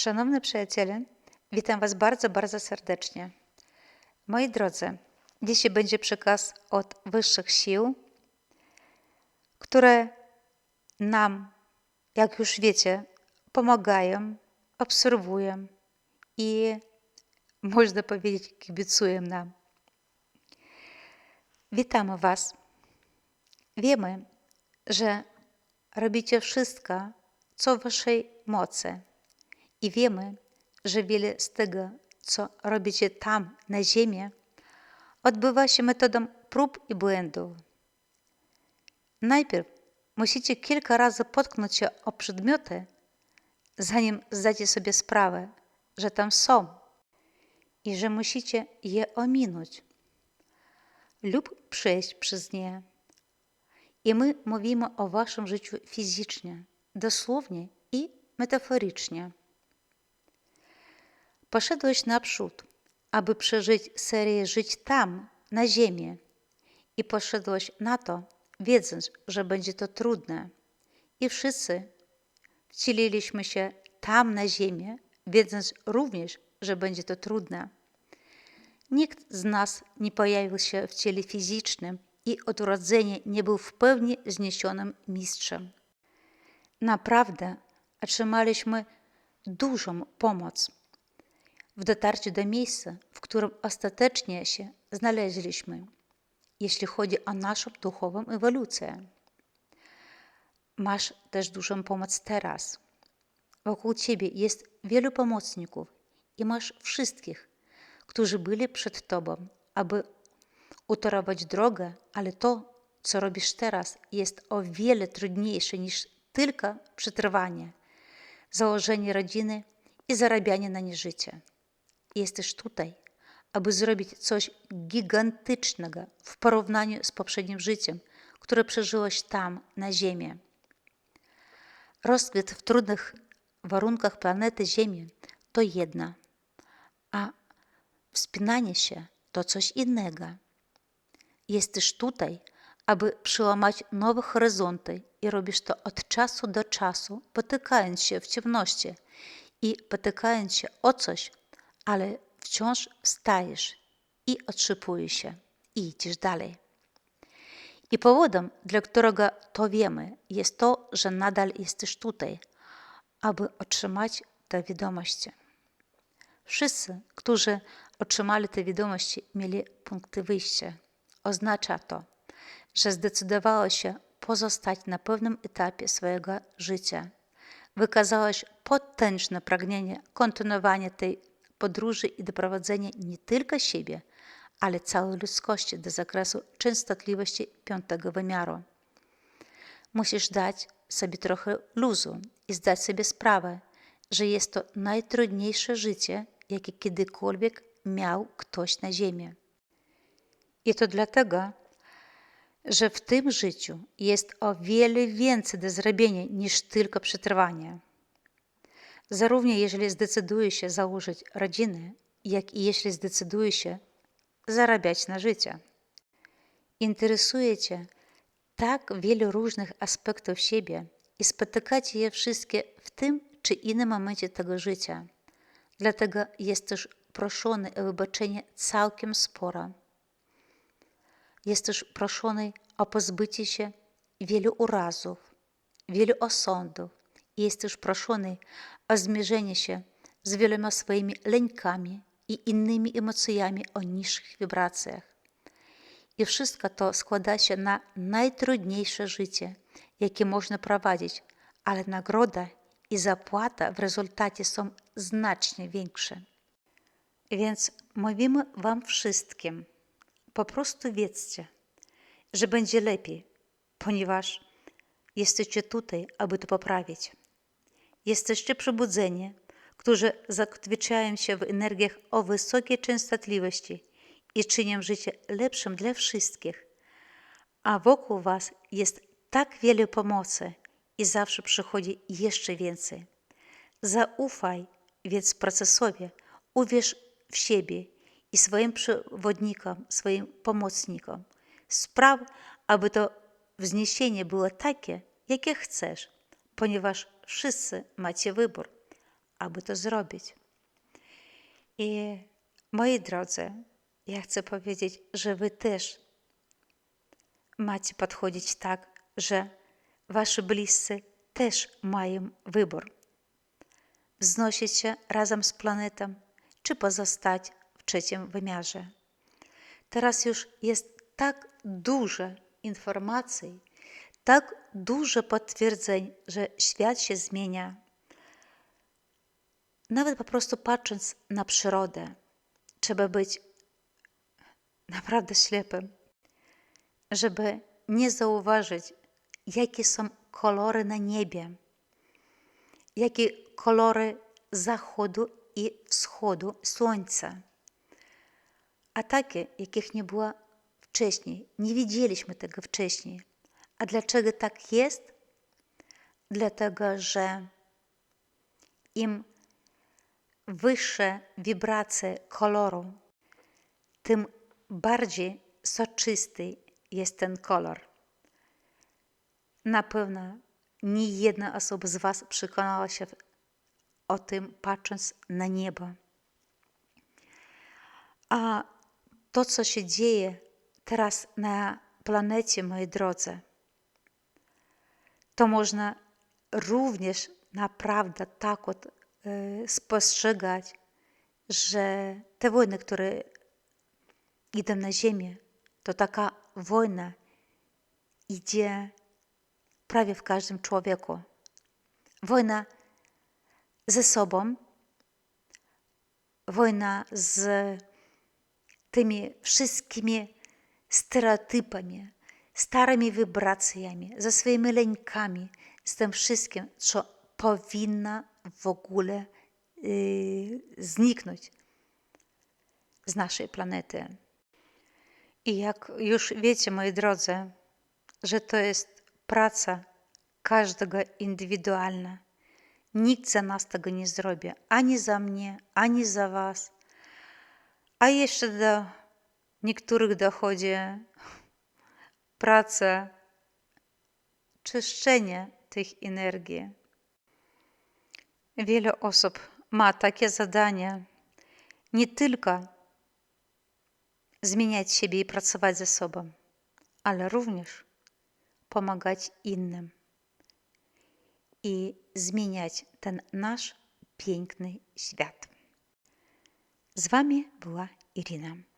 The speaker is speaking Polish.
Szanowni przyjaciele, witam Was bardzo, bardzo serdecznie. Moi drodzy, dzisiaj będzie przekaz od wyższych sił, które nam, jak już wiecie, pomagają, obserwują i można powiedzieć, kibicują nam. Witamy Was. Wiemy, że robicie wszystko, co w Waszej mocy. I wiemy, że wiele z tego, co robicie tam, na ziemi, odbywa się metodą prób i błędów. Najpierw musicie kilka razy potknąć się o przedmioty, zanim zdacie sobie sprawę, że tam są i że musicie je ominąć lub przejść przez nie. I my mówimy o waszym życiu fizycznie, dosłownie i metaforycznie. Poszedłeś naprzód, aby przeżyć serię żyć tam, na ziemi, i poszedłeś na to, wiedząc, że będzie to trudne. I wszyscy wcieliliśmy się tam na ziemię, wiedząc również, że będzie to trudne. Nikt z nas nie pojawił się w ciele fizycznym i od urodzenia nie był w pełni zniesionym mistrzem. Naprawdę otrzymaliśmy dużą pomoc w dotarciu do miejsca, w którym ostatecznie się znaleźliśmy, jeśli chodzi o naszą duchową ewolucję. Masz też dużą pomoc teraz. Wokół ciebie jest wielu pomocników i masz wszystkich, którzy byli przed tobą, aby utorować drogę, ale to, co robisz teraz, jest o wiele trudniejsze niż tylko przetrwanie, założenie rodziny i zarabianie na nie życie. Jesteś tutaj, aby zrobić coś gigantycznego w porównaniu z poprzednim życiem, które przeżyłeś tam, na Ziemi. Rozkwit w trudnych warunkach planety Ziemi to jedna, a wspinanie się to coś innego. Jesteś tutaj, aby przełamać nowe horyzonty i robisz to od czasu do czasu, potykając się w ciemności i potykając się o coś, ale wciąż wstajesz i otrzepujesz się i idziesz dalej. I powodem, dla którego to wiemy, jest to, że nadal jesteś tutaj, aby otrzymać te wiadomości. Wszyscy, którzy otrzymali te wiadomości, mieli punkty wyjścia. Oznacza to, że zdecydowało się pozostać na pewnym etapie swojego życia. Wykazałaś potężne pragnienie kontynuowania tej podróży i doprowadzenia nie tylko siebie, ale całej ludzkości do zakresu częstotliwości piątego wymiaru. Musisz dać sobie trochę luzu i zdać sobie sprawę, że jest to najtrudniejsze życie, jakie kiedykolwiek miał ktoś na Ziemi. I to dlatego, że w tym życiu jest o wiele więcej do zrobienia niż tylko przetrwanie. Zarówno jeżeli zdecyduje się założyć rodzinę, jak i jeśli zdecyduje się zarabiać na życie. Interesuje Cię tak wiele różnych aspektów siebie i spotykacie je wszystkie w tym czy innym momencie tego życia. Dlatego jesteś proszony o wybaczenie całkiem sporo. Jesteś proszony o pozbycie się wielu urazów, wielu osądów. Jesteś proszony o zmierzenie się z wieloma swoimi lękami i innymi emocjami o niższych wibracjach. I wszystko to składa się na najtrudniejsze życie, jakie można prowadzić, ale nagroda i zapłata w rezultacie są znacznie większe. Więc mówimy Wam wszystkim, po prostu wiedzcie, że będzie lepiej, ponieważ jesteście tutaj, aby to poprawić. Jesteście przebudzeni, którzy zakotwiczają się w energiach o wysokiej częstotliwości i czynią życie lepszym dla wszystkich. A wokół Was jest tak wiele pomocy i zawsze przychodzi jeszcze więcej. Zaufaj więc procesowi, uwierz w siebie i swoim przewodnikom, swoim pomocnikom. Spraw, aby to wzniesienie było takie, jakie chcesz, ponieważ wszyscy macie wybór, aby to zrobić. I moi drodzy, ja chcę powiedzieć, że wy też macie podchodzić tak, że wasi bliscy też mają wybór. Wznosić się razem z planetą, czy pozostać w trzecim wymiarze. Teraz już jest tak dużo informacji, tak dużo potwierdzeń, że świat się zmienia. Nawet po prostu patrząc na przyrodę, trzeba być naprawdę ślepym, żeby nie zauważyć, jakie są kolory na niebie, jakie kolory zachodu i wschodu słońca. A takie, jakich nie było wcześniej. Nie widzieliśmy tego wcześniej. A dlaczego tak jest? Dlatego, że im wyższe wibracje koloru, tym bardziej soczysty jest ten kolor. Na pewno nie jedna osoba z Was przekonała się o tym, patrząc na niebo. A to, co się dzieje teraz na planecie, moi drodzy, to można również naprawdę tak od, y, spostrzegać, że te wojny, które idą na Ziemię, to taka wojna idzie prawie w każdym człowieku. Wojna ze sobą, wojna z tymi wszystkimi stereotypami, starymi wibracjami, ze swoimi lękami, z tym wszystkim, co powinno w ogóle yy, zniknąć z naszej planety. I jak już wiecie, moi drodzy, że to jest praca każdego indywidualna. Nikt za nas tego nie zrobi, ani za mnie, ani za was. A jeszcze do niektórych dochodzi praca czyszczenia tych energii. Wiele osób ma takie zadanie nie tylko zmieniać siebie i pracować ze sobą, ale również pomagać innym i zmieniać ten nasz piękny świat. Z Wami była Irina.